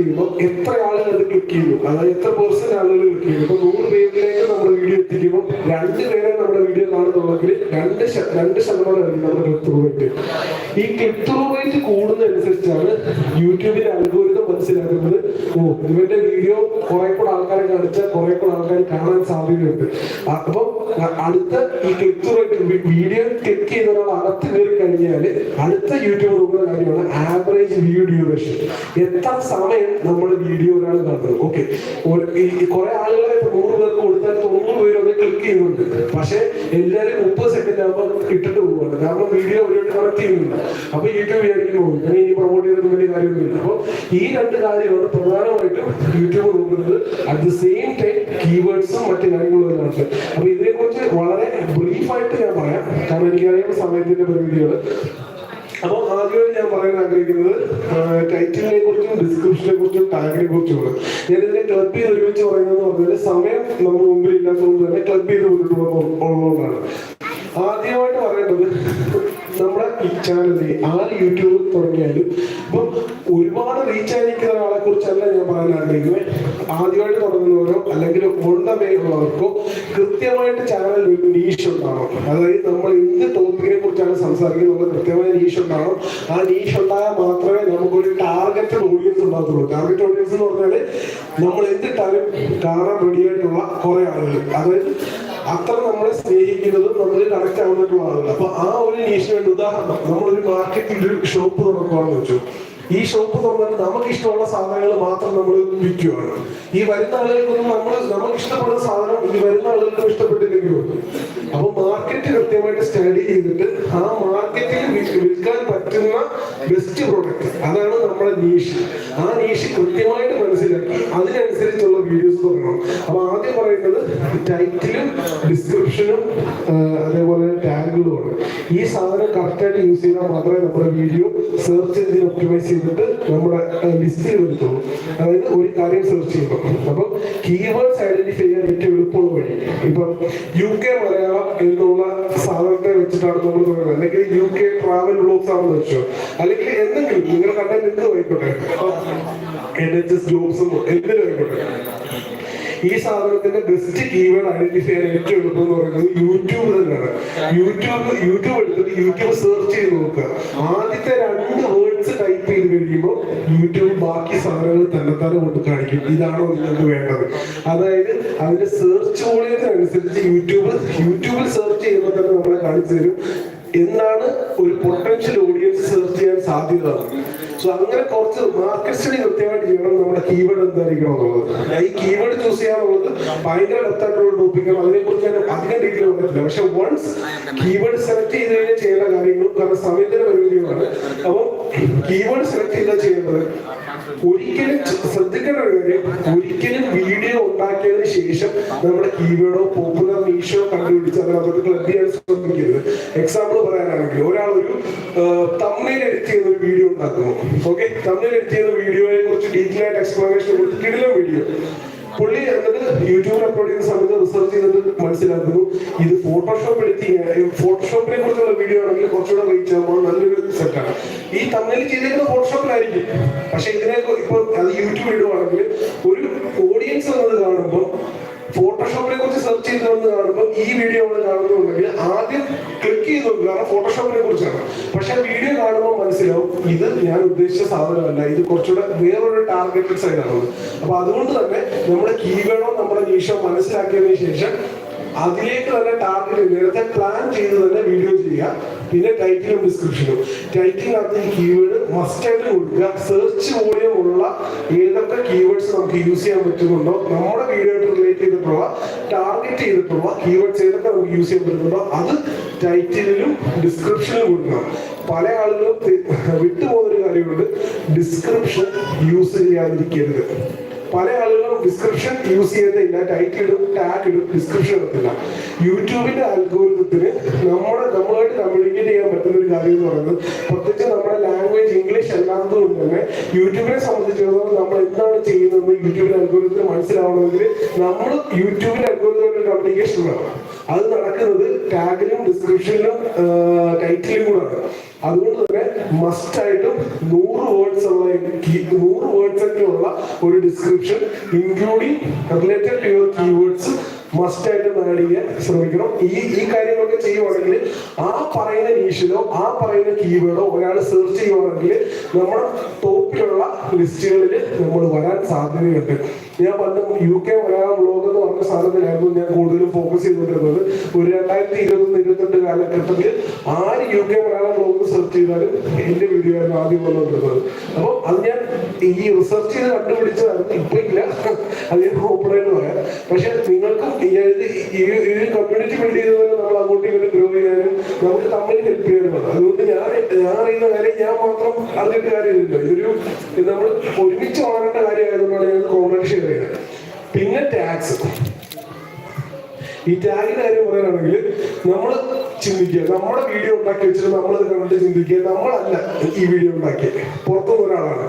ചെയ്യുമ്പോൾ എത്ര ആളുകൾ അത് ക്ലിക്ക് ചെയ്യുന്നു അതായത് എത്ര പേഴ്സന്റ് ആളുകൾ ക്ലിക്ക് ചെയ്യുന്നു ഇപ്പൊ നൂറ് പേരിലേക്ക് നമ്മുടെ വീഡിയോ എത്തിക്കുമ്പോൾ രണ്ട് പേരെ നമ്മുടെ വീഡിയോ കാണുന്നുണ്ടെങ്കിൽ രണ്ട് രണ്ട് ശതമാനം നമ്മുടെ ക്ലിക്ക് ത്രൂ ഈ ക്ലിക്ക് ത്രൂ റേറ്റ് കൂടുന്നതനുസരിച്ചാണ് ഇവന്റെ വീഡിയോ കുറെ കൂടെ ആൾക്കാരെ കാണിച്ചാൽ കുറെ കൂടെ ആൾക്കാർ കാണാൻ സാധ്യതയുണ്ട്. അപ്പൊ അടുത്ത ഈ ക്ലിക്ക് റേറ്റ് വീഡിയോ ക്ലിക്ക് ചെയ്ത ഒരാൾ അകത്ത് കയറി കഴിഞ്ഞാൽ അടുത്ത യൂട്യൂബ് നോക്കുന്ന കാര്യമാണ് ആവറേജ് വ്യൂ ഡ്യൂറേഷൻ എത്ര സമയം നമ്മൾ വീഡിയോ ഒരാൾ കാണുന്നത് ഓക്കെ കുറെ ആളുകളെ നൂറ് പേർക്ക് കൊടുത്താൽ തൊണ്ണൂറ് പേരൊക്കെ ക്ലിക്ക് ചെയ്യുന്നുണ്ട്. പക്ഷെ എല്ലാവരും മുപ്പത് സെക്കൻഡ് ആകുമ്പോൾ ഇട്ടിട്ട് പോവുകയാണ്. കാരണം വീഡിയോ ഒരുപാട് കണക്ട് ചെയ്യുന്നില്ല. അപ്പൊ യൂട്യൂബ് വിചാരിക്കും ഞാൻ ഇനി പ്രൊമോട്ട് ചെയ്തിട്ട് വലിയ കാര്യമൊന്നുമില്ല. അപ്പോൾ ഈ രണ്ട് കാര്യമാണ് പ്രധാനമായിട്ടും യൂട്യൂബ് നോക്കുന്നത്. അറ്റ് ദ സെയിം ടൈം കീവേഡ്സും മറ്റു കാര്യങ്ങളും എല്ലാം ഉണ്ട്. അപ്പൊ ഇതിനെക്കുറിച്ച് വളരെ ബ്രീഫായിട്ട് ഞാൻ പറയാം. കാരണം എനിക്കറിയാം സമയത്തിന്റെ പരിമിതികൾ അപ്പോൾ ആദ്യമായിട്ട് ഞാൻ പറയാൻ ആഗ്രഹിക്കുന്നത് ടൈറ്റിലിനെ കുറിച്ചും ഡിസ്ക്രിപ്ഷനെ കുറിച്ചും ടാഗിനെ കുറിച്ചുമാണ്. ഞാൻ ഇതിനെ ക്ലബ് ചെയ്ത് ഒരുമിച്ച് പറയുന്നത് പറഞ്ഞാൽ സമയം നമ്മുടെ മുമ്പിൽ ഇല്ലാത്തതുകൊണ്ട് തന്നെ ക്ലബ് ചെയ്ത് മുന്നോട്ട് പോകുന്നതുകൊണ്ടാണ് നമ്മുടെ ഈ ചാനലിൽ ആര് യൂട്യൂബ് തുടങ്ങിയാലും ഇപ്പം ഒരുപാട് റീച്ച് ആയിരിക്കുന്ന ഒരാളെ കുറിച്ചല്ല ഞാൻ പറയാൻ ആഗ്രഹിക്കുന്നത്. ആദ്യമായിട്ട് തുടങ്ങുന്നവരോ അല്ലെങ്കിൽ ഉള്ളവർക്കോ കൃത്യമായിട്ട് ചാനൽ ഒരു നീഷ് ഉണ്ടാവണം. അതായത് നമ്മൾ എന്ത് ടോപ്പിക്കിനെ കുറിച്ചാണ് സംസാരിക്കുന്നത് നമ്മൾ കൃത്യമായ നീഷ് ഉണ്ടാവണം. ആ നീഷ് ഉണ്ടായാൽ മാത്രമേ നമുക്കൊരു ടാർഗറ്റഡ് ഓഡിയൻസ് ഉണ്ടാകത്തുള്ളൂ. ടാർഗറ്റ് ഓഡിയൻസ് എന്ന് പറഞ്ഞാൽ നമ്മൾ എന്തിട്ടാലും കാണാൻ റെഡിയായിട്ടുള്ള കുറെ ആളുകൾ. അതായത് അത്ര നമ്മളെ സ്നേഹിക്കുന്നതും നമ്മൾ കണക്ട് ആളുകൾ അപ്പൊ ആ ഒരു നീഷിന് ഉദാഹരണം നമ്മളൊരു മാർക്കറ്റിൽ ഒരു ഷോപ്പ് തുറക്കുകയാണെന്ന് വെച്ചു. ഈ ഷോപ്പ് തുറന്നാൽ നമുക്ക് ഇഷ്ടമുള്ള സാധനങ്ങൾ മാത്രം നമ്മൾ വിൽക്കുകയാണ്. ഈ വരുന്ന ആളുകൾക്കൊന്നും നമ്മൾ നമുക്ക് ഇഷ്ടപ്പെടുന്ന സാധനം ഈ വരുന്ന ആളുകൾക്കും ഇഷ്ടപ്പെട്ടില്ലെങ്കിലും അപ്പൊ മാർക്കറ്റ് കൃത്യമായിട്ട് സ്റ്റഡി ചെയ്തിട്ട് ആ മാർക്കറ്റിൽ വിൽക്കാൻ പറ്റുന്ന ബെസ്റ്റ് പ്രോഡക്റ്റ് അതാണ് നമ്മുടെ നീഷ് ആ നീഷ് കൃത്യമായിട്ട് മനസ്സിലാക്കി അതിനനുസരിച്ചുള്ള വീഡിയോസ് തുടങ്ങണം. അപ്പൊ ടൈറ്റിലും ഡിസ്ക്രിപ്ഷനും അതേപോലെ ടാഗുകളുമാണ്. ഈ സാധനം കറക്റ്റായിട്ട് യൂസ് ചെയ്താൽ മാത്രമേ നമ്മുടെ വീഡിയോ സെർച്ച് എഞ്ചിൻ ഒപ്റ്റിമൈസ് ചെയ്തിട്ട് നമ്മുടെ ലിസ്റ്റിൽ വരുത്തുള്ളൂ. അതായത് ഒരു കാര്യം സെർച്ച് ചെയ്യുമ്പോൾ അപ്പം കീവേഡ്സ് ഐഡന്റിഫൈ ചെയ്യാൻ ഏറ്റവും എളുപ്പമുള്ള വഴി. ഇപ്പം യു കെ മലയാളം എന്നുള്ള സാധനത്തെ വെച്ചിട്ടാണ് നമ്മൾ തുടങ്ങുന്നത് അല്ലെങ്കിൽ യു കെ ട്രാവൽ ബ്ലോഗ്സ് ആണെന്ന് വെച്ചോ. അല്ലെങ്കിൽ എന്തെങ്കിലും നിങ്ങൾ കണ്ടാൽ എന്ത് ആയിക്കോട്ടെ എൻ എച്ച് എസ് എന്തിനും ഈ സാധനത്തിന്റെ ബെസ്റ്റ് കീവേഡ് ഐഡന്റിഫൈ ചെയ്യാൻ ഏറ്റവും എളുപ്പം എന്ന് പറയുന്നത് യൂട്യൂബ് തന്നെയാണ്. യൂട്യൂബ് യൂട്യൂബ് എടുത്തിട്ട് യൂട്യൂബ് സെർച്ച് ചെയ്ത് നോക്കുക. ആദ്യത്തെ രണ്ട് വേർഡ്സ് ടൈപ്പ് ചെയ്ത് കഴിയുമ്പോൾ യൂട്യൂബ് ബാക്കി സാധനങ്ങൾ തന്നെത്താനെ കൊണ്ട് കാണിക്കും. ഇതാണോ നിങ്ങൾക്ക് വേണ്ടത്. അതായത് അതിന്റെ സെർച്ച് വോളിയത്തിനനുസരിച്ച് യൂട്യൂബ് യൂട്യൂബിൽ സെർച്ച് ചെയ്യുമ്പോൾ തന്നെ നമ്മളെ കാണിച്ചു തരും. എന്നാണ് ഒരു പൊട്ടൻഷ്യൽ ഓഡിയൻസ് സെർച്ച് ചെയ്യാൻ സാധ്യത? സോ അങ്ങനെ കുറച്ച് മാർക്കറ്റ് കൃത്യമായിട്ട് ചെയ്യണം. നമ്മുടെ കീവേഡ് എന്തായിരിക്കണം എന്നുള്ളത് ഈ കീവേഡ് ചൂസ് ചെയ്യാന്നുള്ളത് ഭയങ്കര ഡെപ്തായിട്ടുള്ള ടോപ്പിക്കാണ് അതിനെ കുറിച്ച് ഞാൻ അധികം ഡീറ്റെയിൽ പറഞ്ഞിട്ടില്ല പക്ഷെ വൺസ് കീവേഡ് സെലക്ട് ചെയ്ത് കഴിഞ്ഞാൽ ചെയ്യേണ്ട കാര്യങ്ങളും കാരണം സമയത്തിന്റെ പരിമിതികളാണ് അപ്പം കീവേഡ് സെലക്ട് ചെയ്താൽ ചെയ്യേണ്ടത് ഒരിക്കലും ശ്രദ്ധിക്കേണ്ട ഒരു കാര്യം ഒരിക്കലും വീഡിയോ ഉണ്ടാക്കിയതിന് ശേഷം നമ്മുടെ കീവേഡോ പോപ്പുലർ മീഷോ കണ്ടുപിടിച്ച് അതിനകത്തോട്ട് ക്ലബ് ചെയ്യാൻ എക്സാമ്പിൾ പറയാനാണെങ്കിൽ ഒരാൾ ഒരു തമ്മിൽ എഡിറ്റ് ചെയ്ത ഒരു വീഡിയോ ഉണ്ടാക്കുന്നു. ഓക്കെ തമ്മിൽ എഡിറ്റ് ചെയ്ത വീഡിയോയെ കുറിച്ച് ഡീറ്റെയിൽ ആയിട്ട് എക്സ്പ്ലനേഷൻ കൊടുത്തിട്ടില്ല വീഡിയോ പുള്ളി എന്നിട്ട് യൂട്യൂബിൽ അപ്ലോഡ് ചെയ്യുന്ന സമയത്ത് റിസർച്ച് ചെയ്തിട്ട് മനസ്സിലാക്കുന്നു ഇത് ഫോട്ടോഷോപ്പ് എഡിറ്റിംഗ് ഫോട്ടോഷോപ്പിനെ കുറിച്ചുള്ള വീഡിയോ ആണെങ്കിൽ കുറച്ചുകൂടെ റീച്ച് ആകുമ്പോൾ നല്ലൊരു സെറ്റാണ് ഈ തമ്മിൽ ചെയ്തിരുന്ന ഫോട്ടോഷോപ്പിലായിരിക്കും പക്ഷെ ഇതിനെ ഇപ്പൊ അത് വീഡിയോ ഇടുവാണെങ്കിൽ ഒരു ഫോട്ടോഷോപ്പിനെ കുറിച്ച് സെർച്ച് ചെയ്ത് വന്ന് കാണുമ്പോൾ ഈ വീഡിയോ നമ്മൾ കാണുന്നുണ്ടെങ്കിൽ ആദ്യം ക്ലിക്ക് ചെയ്ത് നോക്കുക. കാരണം ഫോട്ടോഷോപ്പിനെ കുറിച്ചാണ്. പക്ഷെ വീഡിയോ കാണുമ്പോൾ മനസ്സിലാവും ഇത് ഞാൻ ഉദ്ദേശിച്ച സാധനമല്ല. ഇത് കുറച്ചുകൂടെ വേറൊരു ടാർഗറ്റഡ് സൈഡാണ് അപ്പൊ അതുകൊണ്ട് തന്നെ നമ്മുടെ കീവേഡോ നമ്മുടെ നീഷോ മനസ്സിലാക്കിയതിനു ശേഷം അതിലേക്ക് തന്നെ ടാർഗറ്റ് നേരത്തെ പ്ലാൻ ചെയ്ത് തന്നെ വീഡിയോ ചെയ്യുക. പിന്നെ ടൈറ്റിലും ഡിസ്ക്രിപ്ഷനും ടൈറ്റിലിനകത്ത് ഈ കീവേഡ് മസ്റ്റ് ആയിട്ട് കൊടുക്കുക. സെർച്ച് വോളിയം ഉള്ള ഏതൊക്കെ കീവേഡ്സ് നമുക്ക് യൂസ് ചെയ്യാൻ പറ്റുന്നുണ്ടോ നമ്മുടെ വീഡിയോ റിലേറ്റ് ചെയ്തിട്ടുള്ള ടാർഗറ്റ് ചെയ്തിട്ടുള്ള കീവേഡ്സ് ഏതൊക്കെ നമുക്ക് യൂസ് ചെയ്യാൻ പറ്റുന്നുണ്ടോ അത് ടൈറ്റിലും ഡിസ്ക്രിപ്ഷനിലും കൊടുക്കണം. പല ആളുകളും വിട്ടുപോകുന്ന ഒരു കാര്യമുണ്ട്. ഡിസ്ക്രിപ്ഷൻ യൂസ് ചെയ്യാതിരിക്കരുത്. പല ആളുകളും ഡിസ്ക്രിപ്ഷൻ യൂസ് ചെയ്യുന്നില്ല ടൈറ്റിൽ ഇടും ടാഗ് ഇടും ഡിസ്ക്രിപ്ഷൻ ഇടത്തില്ല യൂട്യൂബിന്റെ അൽഗോരിതത്തിന് നമ്മുടെ നമ്മളുമായിട്ട് കമ്മ്യൂണിക്കേറ്റ് ചെയ്യാൻ പറ്റുന്ന ഒരു കാര്യം എന്ന് പറയുന്നത് പ്രത്യേകിച്ച് നമ്മുടെ ലാംഗ്വേജ് ഇംഗ്ലീഷ് അല്ലാത്തത് കൊണ്ട് തന്നെ യൂട്യൂബിനെ സംബന്ധിച്ചിടത്തോളം നമ്മൾ എന്താണ് ചെയ്യുന്നത് യൂട്യൂബിന്റെ അൽഗോരിതത്തിന് മനസ്സിലാവണമെങ്കിൽ നമ്മൾ യൂട്യൂബിന്റെ അൽഗോരിതമായിട്ട് കമ്മ്യൂണിക്കേഷൻ വേണം. അത് നടക്കുന്നത് ടാഗിലും ഡിസ്ക്രിപ്ഷനിലും ടൈറ്റിലും കൂടെ അതുകൊണ്ട് തന്നെ മസ്റ്റ് ആയിട്ടും നൂറ് വേർഡ്സ് ഉള്ള നൂറ് വേർഡ്സ് ഒക്കെ ഉള്ള ഒരു description including related to your keywords must ആയിട്ട് ആഡ് ചെയ്യാൻ ശ്രമിക്കണം. ഈ ഈ കാര്യങ്ങളൊക്കെ ചെയ്യുവാണെങ്കിൽ ആ പറയുന്ന നീഷിലോ ആ പറയുന്ന കീവേഡോ ഒരാൾ സെർച്ച് ചെയ്യുവാണെങ്കിൽ നമ്മുടെ ടോപ്പിലുള്ള ലിസ്റ്റുകളിൽ നമ്മൾ വരാൻ സാധ്യതയുണ്ട്. ഞാൻ പണ്ട് യു കെ മലയാളം ബ്ലോഗ് എന്ന് പറഞ്ഞ സാധനത്തിലായിരുന്നു ഞാൻ കൂടുതലും ഫോക്കസ് ചെയ്തുകൊണ്ടിരുന്നത്. ഒരു രണ്ടായിരത്തി ഇരുപത്തൊന്ന് ഇരുപത്തിരണ്ട് കാലഘട്ടത്തിൽ ആര് U K Malayalam blog search ചെയ്താലും എന്റെ വീഡിയോ ആയിരുന്നു ആദ്യം വന്നുകൊണ്ടിരുന്നത്. അപ്പോൾ അത് ഞാൻ ഈ റിസർച്ച് ചെയ്ത് കണ്ടുപിടിച്ചതായിരുന്നു. ഇപ്പൊ ഇല്ല. അത് ഞാൻ ഓപ്പൺ ആയിട്ട് പറയാം. പക്ഷെ നിങ്ങൾക്കും ഈ ഒരു കമ്മ്യൂണിറ്റി ബിൽഡ് ചെയ്തതുപോലെ നമ്മൾ അങ്ങോട്ടും ഇങ്ങോട്ടും ഗ്രോ ചെയ്യാനും നമുക്ക് തമ്മിൽ ഹെൽപ്പ് ചെയ്യാനും അതുകൊണ്ട് ഞാൻ ഞാൻ അറിയുന്ന കാര്യം ഞാൻ മാത്രം അറിഞ്ഞിട്ട് കാര്യമില്ല ഇതൊരു നമ്മൾ ഒരുമിച്ച് വളരേണ്ട കാര്യമായതുകൊണ്ടാണ് ഞാൻ കോമൺ ഷെയർ ചെയ്യുന്നത്. പിന്നെ ടാക്സ് ഈ ടാഗിന്റെ കാര്യം പറയാനാണെങ്കിൽ നമ്മൾ ചിന്തിക്കുക. നമ്മുടെ വീഡിയോ ഉണ്ടാക്കി വെച്ചിട്ട് നമ്മളത് കണ്ടിട്ട് ചിന്തിക്കുക. നമ്മളല്ല ഈ വീഡിയോ ഉണ്ടാക്കിയത്. പുറത്തുനിന്ന് ഒരാളാണ്.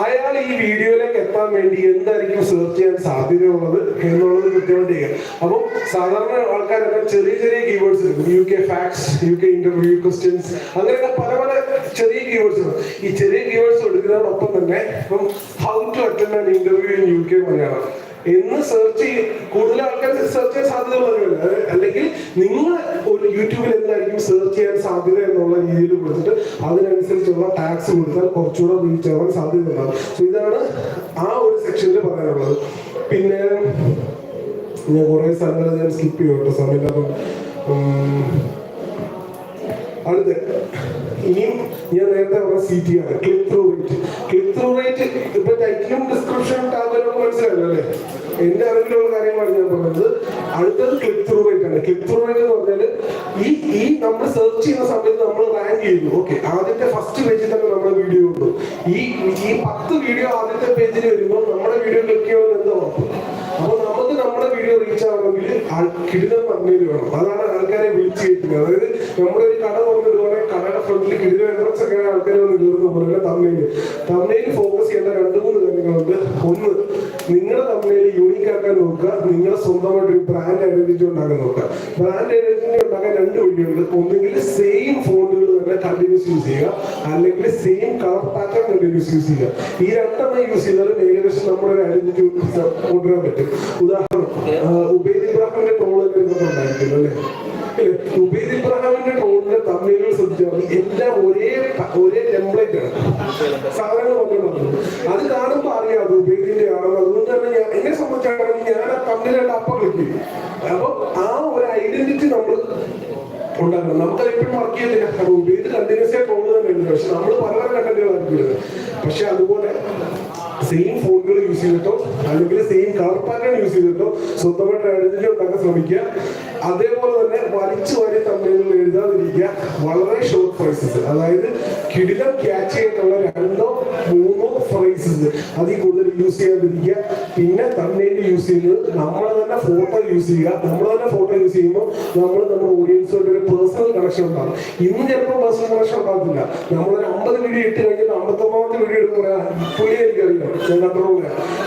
അയാൾ ഈ വീഡിയോയിലേക്ക് എത്താൻ വേണ്ടി എന്തായിരിക്കും സെർച്ച് ചെയ്യാൻ സാധ്യതയുള്ളത് എന്നുള്ളത് കൃത്യമായിട്ട് ചെയ്യുക അപ്പം സാധാരണ ആൾക്കാരൊക്കെ ചെറിയ ചെറിയ കീവേഡ്സ് എടുക്കും U K facts U K interview questions അങ്ങനെയൊക്കെ പല പല ചെറിയ കീവേഡ്സ് ഉണ്ട് ഈ ചെറിയ കീവേഡ്സ് എടുക്കുന്നതിനൊപ്പം തന്നെ ഇപ്പം how to attend an interview in UK K Malayalam. എന്ന് സെർച്ച് ചെയ്യും കൂടുതൽ ആൾക്കാർ സെർച്ച് ചെയ്യാൻ സാധ്യത സാധ്യതയുള്ളവരല്ല അല്ലെങ്കിൽ നിങ്ങൾ ഒരു യൂട്യൂബിൽ എന്തായിരിക്കും സെർച്ച് ചെയ്യാൻ സാധ്യത എന്നുള്ള രീതിയിൽ കൊടുത്തിട്ട് അതിനനുസരിച്ചുള്ള ടാക്സ് കൊടുത്താൽ കുറച്ചുകൂടെ റീച്ച് ആവാൻ സാധ്യത ഉണ്ടാകും. സോ ഇതാണ് ആ ഒരു സെക്ഷനിൽ പറയാനുള്ളത്. പിന്നെ ഞാൻ കുറേ സ്ഥലങ്ങൾ ഞാൻ സ്കിപ്പ് ചെയ്യും കേട്ടോ സമയമില്ലാതെ അടുത്ത ഇനിയും ഞാൻ നേരത്തെ പറഞ്ഞ സി ടി ആണ്. Click through rate click through rate ഇപ്പൊ ടൈറ്റിലും ഡിസ്ക്രിപ്ഷൻ മനസ്സിലായല്ലോ അല്ലേ എന്റെ അറിവിലുള്ള കാര്യങ്ങളാണ് ഞാൻ പറഞ്ഞത്. അടുത്തത് ക്ലിക്ക് ത്രൂ റേറ്റ് ആണ്. ക്ലിക്ക് ത്രൂ റേറ്റ് എന്ന് പറഞ്ഞാൽ ഈ ഈ നമ്മൾ സെർച്ച് ചെയ്യുന്ന സമയത്ത് നമ്മൾ റാങ്ക് ചെയ്യുന്നു. ഓക്കെ ആദ്യത്തെ ഫസ്റ്റ് പേജിൽ തന്നെ നമ്മുടെ വീഡിയോ ഉണ്ട് ഈ ഈ പത്ത് വീഡിയോ ആദ്യത്തെ പേജിൽ വരുമ്പോൾ നമ്മുടെ വീഡിയോ ക്ലിക്ക് ചെയ്യുമ്പോൾ എന്താ അപ്പൊ നമുക്ക് നമ്മുടെ വീഡിയോ റീച്ച് ആവണമെങ്കിൽ കിടിലം തമ്മിൽ വേണം. അതാണ് ആൾക്കാരെ വിളിച്ച് കയറ്റുന്നത് അതായത് നമ്മുടെ ഒരു കട തുറന്നിടുവാണെ കടയുടെ ഫ്രണ്ടിൽ കിടിലം എൻട്രൻസ് ആൾക്കാരെ വന്ന് പോലെ തമ്മിൽ തമ്മിൽ ഫോക്കസ് ചെയ്യേണ്ട രണ്ട് മൂന്ന് കാര്യങ്ങളുണ്ട്. ഒന്ന് നിങ്ങളുടെ കമ്പനിയിൽ യൂണിക് ആക്കാൻ നോക്കുക. നിങ്ങളുടെ സ്വന്തമായിട്ട് ഒരു ബ്രാൻഡ് ഐഡന്റിറ്റി ഉണ്ടാക്കാൻ നോക്കുക. ബ്രാൻഡ് ഐഡന്റിറ്റി ഉണ്ടാക്കാൻ രണ്ട് വഴിയുണ്ട്. ഒന്നുകിൽ സെയിം ഫോണുകൾ തന്നെ കണ്ടിന്യൂസ് യൂസ് ചെയ്യുക. അല്ലെങ്കിൽ same colour pattern continuous use ചെയ്യുക. ഈ രണ്ടെണ്ണം യൂസ് ചെയ്താലും ഏകദേശം നമ്മുടെ ഒരു ഐഡന്റിറ്റി കൊണ്ടുവരാൻ പറ്റും. ഉദാഹരണം ഉബൈദ് ഇബ്രാഹിമിന്റെ ട്രോൾ ഉണ്ടായിരിക്കുന്നു അല്ലേ? ഉബൈദ് ഇബ്രാഹിമിന്റെ ട്രോളിന്റെ തമ്മിലുകൾ ശ്രദ്ധിച്ചാൽ. എല്ലാം ഒരേ ഒരേ ടെംപ്ലേറ്റ് ആണ്. സാധനങ്ങൾ പറഞ്ഞു അത് കാണുമ്പോൾ അറിയാം അത് ഉബൈദിന്റെ ആണെന്ന് അതുകൊണ്ട് തന്നെ ഞാൻ എന്നെ സംബന്ധിച്ചാണെങ്കിൽ ഞാൻ ആ തമ്മിലുള്ള അപ്പം ആ ഒരു ഐഡന്റിറ്റി നമ്മൾ ഉണ്ടാക്കണം. നമുക്കത് എപ്പോഴും വർക്ക് ചെയ്തില്ല വീട് ഉപയോഗിച്ച് കണ്ടിന്യൂസ് ആയി ട്രോൾ തന്നെ പക്ഷെ നമ്മൾ പല പല ഇടുന്നത്. പക്ഷെ അതുപോലെ സെയിം ഫോണുകൾ യൂസ് ചെയ്തിട്ടോ അല്ലെങ്കിൽ സെയിം കളർ പാറ്റേൺ യൂസ് ചെയ്തിട്ടോ സ്വന്തമായിട്ട് ഐഡന്റിറ്റി ഉണ്ടാക്കാൻ ശ്രമിക്കുക. അതേപോലെ തന്നെ വലിച്ചു വാരി തമ്മിലുകൾ എഴുതാതിരിക്കുക വളരെ ഷോർട്ട് ഫ്രൈസസ് അതായത് കിടിലം ക്യാച്ച് ചെയ്തിട്ടുള്ള രണ്ടോ മൂന്നോ ഫ്രൈസസ് അതിൽ കൂടുതൽ യൂസ് ചെയ്യാതിരിക്കുക. പിന്നെ തമ്മിൽ യൂസ് ചെയ്യുന്നത് നമ്മൾ തന്നെ ഫോട്ടോ യൂസ് ചെയ്യുക. നമ്മൾ തന്നെ ഫോട്ടോ യൂസ് ചെയ്യുമ്പോൾ നമ്മൾ നമ്മുടെ ഓഡിയൻസുമായിട്ട് ഒരു പേഴ്സണൽ കണക്ഷൻ ഉണ്ടാകും ഇന്ന് ചിലപ്പോൾ പേഴ്സണൽ കണക്ഷൻ ഉണ്ടാകത്തില്ല. നമ്മളൊരു അമ്പത് വീഡിയോ ഇട്ട് കഴിഞ്ഞാൽ അമ്പത്തൊമ്പതാമത്തെ വീഡിയോ എടുക്കുമ്പോൾ പുള്ളി എനിക്കറിയാം. ഞാൻ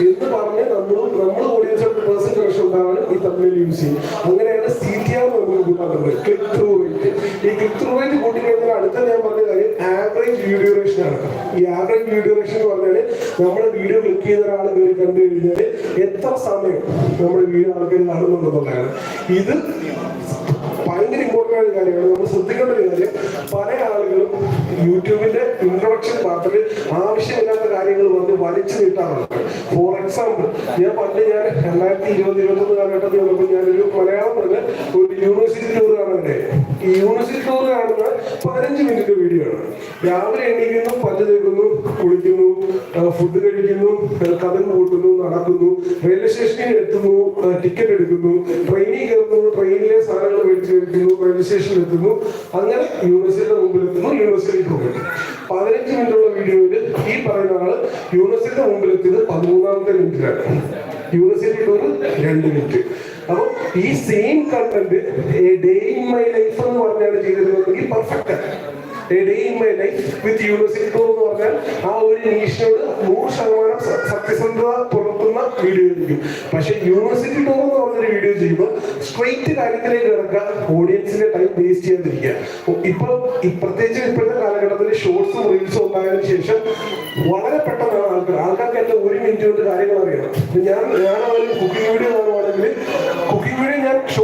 എന്ന് പറഞ്ഞ് നമ്മൾ നമ്മൾ ഓഡിയൻസുമായിട്ട് പേഴ്സണൽ കണക്ഷൻ ഈ തമ്മിൽ യൂസ് ചെയ്യും അങ്ങനെയാണ് സി ടി ആർ നമ്മൾ കൂട്ടാറുണ്ട് ക്ലിക്ക് ത്രൂ റേറ്റ് ഈ ക്ലിക്ക് ത്രൂ റേറ്റ് കൂട്ടിക്കഴിഞ്ഞാൽ അടുത്ത ഞാൻ പറഞ്ഞ കാര്യം ആവറേജ് വീഡിയോ ഡ്യൂറേഷൻ ആണ് ഈ ആവറേജ് വീഡിയോ ഡ്യൂറേഷൻ എന്ന് പറഞ്ഞാൽ നമ്മുടെ വീഡിയോ ക്ലിക്ക് ചെയ്ത ഒരാൾ കയറി കണ്ടു കഴിഞ്ഞാൽ എത്ര സമയം നമ്മുടെ വീഡിയോ ആൾക്കാർ കാണുന്നുണ്ടെന്നുള്ളതാണ്. ഇത് ഭയങ്കര ഇമ്പോർട്ടന്റ് ആയ കാര്യമാണ്. നമ്മൾ ശ്രദ്ധിക്കേണ്ട ഒരു കാര്യം പല ആളുകളും യൂട്യൂബിന്റെ ഇൻട്രൊഡക്ഷൻ പാർട്ടിൽ ആവശ്യമില്ലാത്ത കാര്യങ്ങൾ വന്ന് വലിച്ചു നീട്ടാറുണ്ട് ഫോർ എക്സാമ്പിൾ ഞാൻ പണ്ട് ഞാൻ രണ്ടായിരത്തി ഇരുപത് ഇരുപത്തൊന്ന് കാലഘട്ടത്തിൽ വന്നപ്പോൾ ഞാനൊരു മലയാളം പറഞ്ഞ ഒരു യൂണിവേഴ്സിറ്റി ടൂർ കാണാനുണ്ടായി ഈ യൂണിവേഴ്സിറ്റി ടൂർ കാണുന്ന പതിനഞ്ച് മിനിറ്റ് വീഡിയോ ആണ്. രാവിലെ എണീക്കുന്നു പല്ല് തേക്കുന്നു കുളിക്കുന്നു ഫുഡ് കഴിക്കുന്നു കഥകൾ കൂട്ടുന്നു നടക്കുന്നു റെയിൽവേ സ്റ്റേഷനിൽ എത്തുന്നു ടിക്കറ്റ് എടുക്കുന്നു ട്രെയിനിൽ കയറുന്നു ട്രെയിനിലെ സാധനങ്ങൾ മേടിച്ച് കഴിക്കുന്നു റെയിൽവേ സ്റ്റേഷനിൽ എത്തുന്നു. അങ്ങനെ യൂണിവേഴ്സിറ്റിയുടെ മുമ്പിൽ എത്തുന്നു യൂണിവേഴ്സിറ്റി പോകുന്നു പതിനഞ്ച് മിനിറ്റുള്ള വീഡിയോയിൽ ഈ പറയുന്ന ആൾ യൂണിവേഴ്സിറ്റിയുടെ മുമ്പിൽ എത്തിയത് പതിമൂന്നാമത്തെ മിനിറ്റിലാണ്. യൂണിവേഴ്സിറ്റി ടൂർ രണ്ട് മിനിറ്റ്. അപ്പൊ ഈ same content day in my life എന്ന് പറഞ്ഞാണ് ചെയ്തിരുന്നെങ്കിൽ perfect a day in my life with എന്ന് പറഞ്ഞാൽ ആ ഒരു നീഷിനോട് നൂറ് ശതമാനം സത്യസന്ധത പുലർത്തുന്ന വീഡിയോ ആയിരിക്കും. പക്ഷെ യൂണിവേഴ്സിറ്റി ടൂർ എന്ന് പറഞ്ഞൊരു വീഡിയോ ചെയ്യുമ്പോൾ സ്ട്രെയിറ്റ് കാര്യത്തിലേക്ക് കിടക്കുക ഓഡിയൻസിന്റെ ടൈം വേസ്റ്റ് ചെയ്യാതിരിക്കുക. പ്രത്യേകിച്ച് ഇപ്പോഴത്തെ കാലഘട്ടത്തിൽ ഷോർട്സും റീൽസും ഉണ്ടായതിനു ശേഷം വളരെ പെട്ടെന്നാണ് ആൾക്കാർ ആൾക്കാർക്ക് എന്റെ ഒരു മിനിറ്റ് കൊണ്ട് കാര്യങ്ങൾ അറിയണം. ഞാൻ ഞാനാണെങ്കിലും കുക്കിംഗ് വീഡിയോ കാണുവാണെങ്കിൽ കുക്കിംഗ് വീഡിയോ ഞാൻ